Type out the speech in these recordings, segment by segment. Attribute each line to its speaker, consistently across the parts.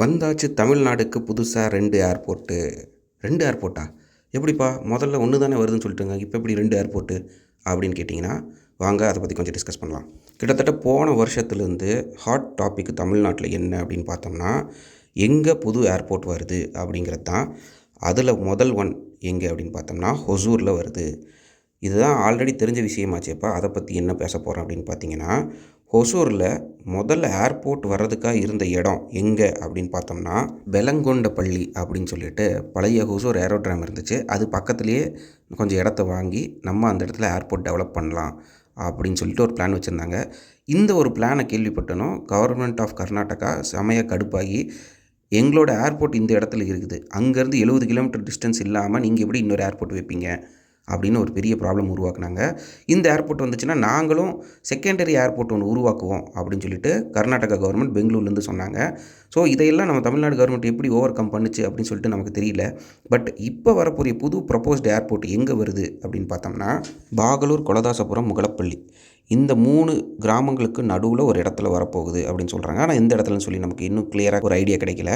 Speaker 1: வந்தாச்சு தமிழ்நாடுக்கு புதுசாக ரெண்டு ஏர்போர்ட்டு ரெண்டு ஏர்போர்ட்டா எப்படிப்பா? முதல்ல ஒன்று தானே வருதுன்னு சொல்லிட்டுங்க. இப்போ எப்படி ரெண்டு ஏர்போர்ட்டு அப்படின்னு கேட்டிங்கன்னா வாங்க அதை பற்றி கொஞ்சம் டிஸ்கஸ் பண்ணலாம். கிட்டத்தட்ட போன வருஷத்துலேருந்து ஹாட் டாபிக் தமிழ்நாட்டில் என்ன அப்படின்னு பார்த்தோம்னா எங்கே புது ஏர்போர்ட் வருது அப்படிங்கிறது தான் அதில் முதல் ஒன் எங்கே அப்படின்னு பார்த்தோம்னா ஹொசூரில் வருது. இதுதான் ஆல்ரெடி தெரிஞ்ச விஷயமாச்சேப்பா. அதை பற்றி என்ன பேச போகிறோம் அப்படின்னு பார்த்தீங்கன்னா ஹொசூரில் முதல்ல ஏர்போர்ட் வர்றதுக்காக இருந்த இடம் எங்கே அப்படின்னு பார்த்தோம்னா பெலங்கொண்டப்பள்ளி அப்படின்னு சொல்லிட்டு பழைய ஹொசூர் ஏரோட்ராம் இருந்துச்சு. அது பக்கத்துலேயே கொஞ்சம் இடத்த வாங்கி நம்ம அந்த இடத்துல ஏர்போர்ட் டெவலப் பண்ணலாம் அப்படின்னு சொல்லிட்டு ஒரு பிளான் வச்சுருந்தாங்க. இந்த ஒரு பிளானை கேள்விப்பட்டனும் கவர்மெண்ட் ஆஃப் கர்நாடகா செமையாக கடுப்பாகி எங்களோட ஏர்போர்ட் இந்த இடத்துல இருக்குது. அங்கேருந்து எழுபது கிலோமீட்டர் டிஸ்டன்ஸ் இல்லாமல் நீங்கள் எப்படி இன்னொரு ஏர்போர்ட் வைப்பீங்க? அப்படின்னு ஒரு பெரிய ப்ராப்ளம் உருவாக்குனாங்க. இந்த ஏர்போர்ட் வந்துச்சுன்னா நாங்களும் செகண்டரி ஏர்போர்ட் ஒன்று உருவாக்குவோம் அப்படின்னு சொல்லிட்டு கர்நாடகா கவர்மெண்ட் பெங்களூர்லேருந்து சொன்னாங்க. ஸோ இதையெல்லாம் நம்ம தமிழ்நாடு கவர்மெண்ட் எப்படி ஓவர் கம் பண்ணுச்சு அப்படின்னு சொல்லிட்டு நமக்கு தெரியல. பட் இப்போ வரக்கூடிய புது ப்ரப்போஸ்டு ஏர்போர்ட் எங்கே வருது அப்படின்னு பார்த்தோம்னா பாகலூர் கொலதாசபுரம் முகலப்பள்ளி. இந்த மூணு கிராமங்களுக்கு நடுவில் ஒரு இடத்துல வரப்போகுது அப்படின்னு சொல்கிறாங்க ஆனால் எந்த இடத்துலன்னு சொல்லி நமக்கு இன்னும் கிளியராக ஒரு ஐடியா கிடைக்கல.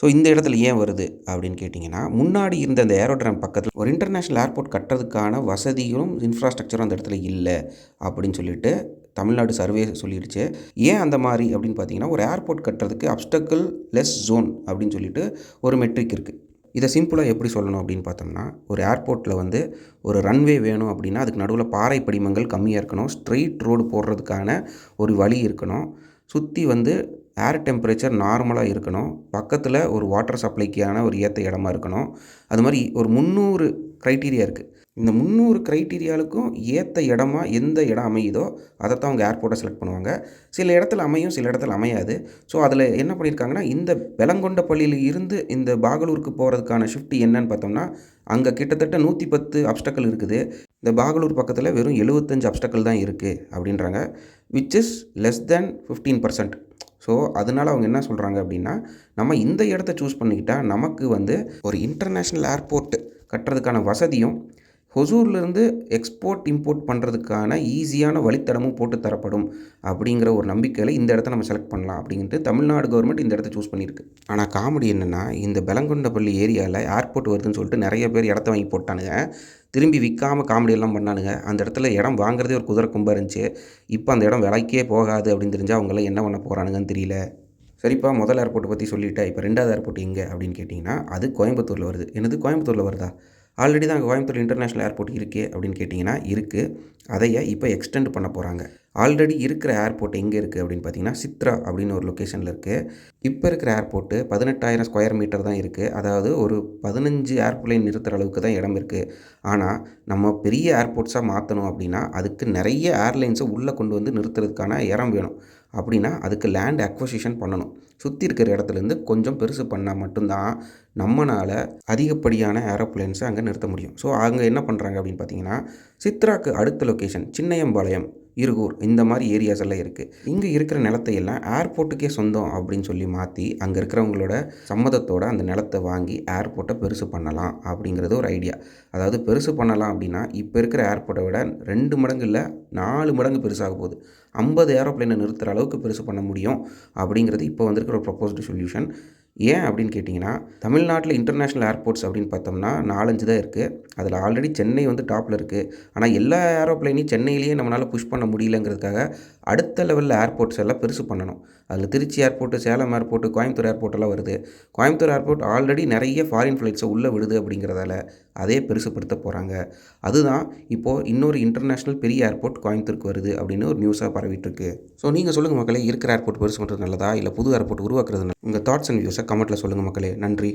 Speaker 1: ஸோ இந்த இடத்துல ஏன் வருது அப்படின்னு கேட்டிங்கன்னா முன்னாடி இருந்த அந்த ஏரோட்ரம் பக்கத்தில் ஒரு இன்டர்நேஷ்னல் ஏர்போர்ட் கட்டுறதுக்கான வசதியும் இன்ஃப்ராஸ்ட்ரக்சரும் அந்த இடத்துல இல்லை அப்படின்னு சொல்லிட்டு தமிழ்நாடு சர்வே சொல்லிடுச்சு. ஏன் அந்த மாதிரி அப்படின்னு பார்த்தீங்கன்னா ஒரு ஏர்போர்ட் கட்டுறதுக்கு அப்டக்கிள் லெஸ் ஜோன் அப்படின்னு சொல்லிட்டு ஒரு மெட்ரிக் இருக்குது இதை சிம்பிளாக எப்படி சொல்லணும் அப்படின்னு பார்த்தோம்னா ஒரு ஏர்போர்ட்டில் வந்து ஒரு ரன்வே வேணும் அப்படின்னா அதுக்கு நடுவில் பாறை படிமங்கள் கம்மியாக இருக்கணும் ஸ்ட்ரெயிட் ரோடு போடுறதுக்கான ஒரு வழி இருக்கணும். சுற்றி வந்து ஏர் டெம்பரேச்சர் நார்மலாக இருக்கணும். பக்கத்தில் ஒரு வாட்டர் சப்ளைக்கான ஒரு ஏற்ற இடமா இருக்கணும். அது மாதிரி ஒரு முந்நூறு க்ரைட்டீரியா இருக்குது இந்த முந்நூறு க்ரைட்டீரியாவுக்கும் ஏற்ற இடமா எந்த இடம் அமையுதோ அதை தான் அவங்க ஏர்போர்ட்டை செலக்ட் பண்ணுவாங்க. சில இடத்துல அமையும் சில இடத்துல அமையாது. ஸோ அதில் என்ன பண்ணியிருக்காங்கன்னா இந்த பெலங்கொண்டப்பள்ளியில் இருந்து இந்த பாகலூருக்கு போகிறதுக்கான ஷிஃப்ட் என்னன்னு பார்த்தோம்னா அங்கே கிட்டத்தட்ட நூற்றி பத்து அப்டக்கல் இருக்குது. இந்த பாகலூர் பக்கத்தில் வெறும் எழுபத்தஞ்சு அப்டக்கல் தான் இருக்குது அப்படின்றாங்க. Which is less than fifteen percent so அதனால் அவங்க என்ன சொல்கிறாங்க அப்படின்னா நம்ம இந்த இடத்த சூஸ் பண்ணிக்கிட்டால் நமக்கு வந்து ஒரு இன்டர்நேஷ்னல் ஏர்போர்ட் கட்டுறதுக்கான வசதியும் ஹொசூர்லேருந்து எக்ஸ்போர்ட் இம்போர்ட் பண்ணுறதுக்கான ஈஸியான வழித்தடமும் போட்டு தரப்படும் அப்படிங்கிற ஒரு நம்பிக்கையில் இந்த இடத்த நம்ம செலக்ட் பண்ணலாம் அப்படின்ட்டு தமிழ்நாடு கவர்மெண்ட் இந்த இடத்த சூஸ் பண்ணியிருக்கு. ஆனால் காமெடி என்னென்னா இந்த பெலங்கொண்டப்பள்ளி ஏரியாவில் ஏர்போர்ட் வருதுன்னு சொல்லிட்டு நிறைய பேர் இடத்த வாங்கி போட்டானுங்க. திரும்பி விற்காமல் காமெடியெல்லாம் பண்ணானுங்க. அந்த இடத்துல இடம் வாங்குறதே ஒரு குதிரை கும்பாக இருந்துச்சு. இப்போ அந்த இடம் விலைக்கே போகாது அப்படின்னு தெரிஞ்சால் அவங்களாம் என்ன பண்ண போகிறானுங்கன்னு தெரியல. சரிப்பா முதல் ஏர்போர்ட்டை பற்றி சொல்லிட்டேன். இப்போ ரெண்டாவது ஏர்போர்ட் எங்கே அப்படின்னு கேட்டிங்கன்னா அது கோயம்புத்தூரில் வருது. என்னது கோயம்புத்தூரில் வருதா? ஆல்ரெடி தான் அங்கே கோயம்புத்தூர் இன்டர்நேஷ்னல் ஏர்போர்ட் இருக்கே அப்படின்னு கேட்டிங்கன்னா இருக்குது அதையே இப்போ எக்ஸ்டெண்ட் பண்ண போகிறாங்க ஆல்ரெடி இருக்கிற ஏர்போர்ட் எங்கே இருக்குது அப்படின்னு பார்த்தீங்கன்னா சித்ரா அப்படின்னு ஒரு லொக்கேஷனில் இருக்குது இப்போ இருக்கிற ஏர்போர்ட்டு பதினெட்டாயிரம் ஸ்கொயர் மீட்டர் தான் இருக்குது அதாவது ஒரு பதினஞ்சு ஏர்ப்ளைன் நிறுத்துகிற அளவுக்கு தான் இடம் இருக்குது ஆனால் நம்ம பெரிய ஏர்போர்ட்ஸாக மாற்றணும் அப்படின்னா அதுக்கு நிறைய ஏர்லைன்ஸை உள்ளே கொண்டு வந்து நிறுத்துறதுக்கான இடம் வேணும். அப்படின்னா அதுக்கு லேண்ட் அக்வசிஷன் பண்ணணும். சுற்றி இருக்கிற இடத்துலேருந்து கொஞ்சம் பெருசு பண்ணால் மட்டும்தான் நம்மளால் அதிகப்படியான ஏரோப்ளேன்ஸை அங்கே நிறுத்த முடியும். ஸோ அங்கே என்ன பண்ணுறாங்க அப்படின்னு பார்த்தீங்கன்னா சித்ராக்கு அடுத்த லொக்கேஷன் சின்னையம்பாளையம். இருகூர் இந்த மாதிரி ஏரியாஸ் எல்லாம் இருக்குது இங்கே இருக்கிற நிலத்தை எல்லாம் ஏர்போர்ட்டுக்கே சொந்தம் அப்படின்னு சொல்லி மாற்றி அங்கே இருக்கிறவங்களோட சம்மதத்தோட அந்த நிலத்தை வாங்கி ஏர்போர்ட்டை பெருசு பண்ணலாம் அப்படிங்கிறது ஒரு ஐடியா அதாவது பெருசு பண்ணலாம் அப்படின்னா இப்போ இருக்கிற ஏர்போர்ட்டை விட ரெண்டு மடங்கு இல்லை நாலு மடங்கு பெருசாக போகுது. ஐம்பது ஏரோப்ளைனை நிறுத்துகிற அளவுக்கு பெருசு பண்ண முடியும் அப்படிங்கிறது இப்போ வந்திருக்கிற ஒரு ப்ரொப்போஸ்டு சொல்யூஷன் ஏன் அப்படின்னு கேட்டிங்கன்னா தமிழ்நாட்டில் இன்டர்நேஷ்னல் ஏர்போர்ட்ஸ் அப்படின்னு பார்த்தோம்னா நாலஞ்சு தான் இருக்குது அதில் ஆல்ரெடி சென்னை வந்து டாப்பில் இருக்குது ஆனால் எல்லா ஏரோப்ளைனையும் சென்னையிலேயே நம்மளால் புஷ் பண்ண முடியலங்கிறதுக்காக அடுத்த லெவலில் ஏர்போர்ட்ஸ் எல்லாம் பெருசு பண்ணணும். அதில் திருச்சி ஏர்போர்ட்டு சேலம் ஏர்போர்ட்டு கோயம்புத்தூர் ஏர்போர்ட்டெல்லாம் வருது. கோயம்புத்தூர் ஏர்போர்ட் ஆல்ரெடி நிறைய ஃபாரின் ஃப்ளைட்ஸை உள்ளே விடுது அப்படிங்கிறதால அதே பெருசுப்படுத்த போகிறாங்க அதுதான் இப்போது இன்னொரு இன்டர்நேஷ்னல் பெரிய ஏர்போர்ட் கோயம்புத்தூருக்கு வருது அப்படின்னு ஒரு நியூஸாக பரவிட்டுருக்கு. ஸோ நீங்கள் சொல்லுங்கள் மக்களே இருக்கிற ஏர்போர்ட் பெருசு பண்ணுறது நல்லதா? இல்லை புது ஏர்போர்ட் உருவாக்குறது உங்கள் தாட்ஸ் அண்ட் வியூஸை கமெண்ட்டில் சொல்லுங்கள் மக்களே. நன்றி.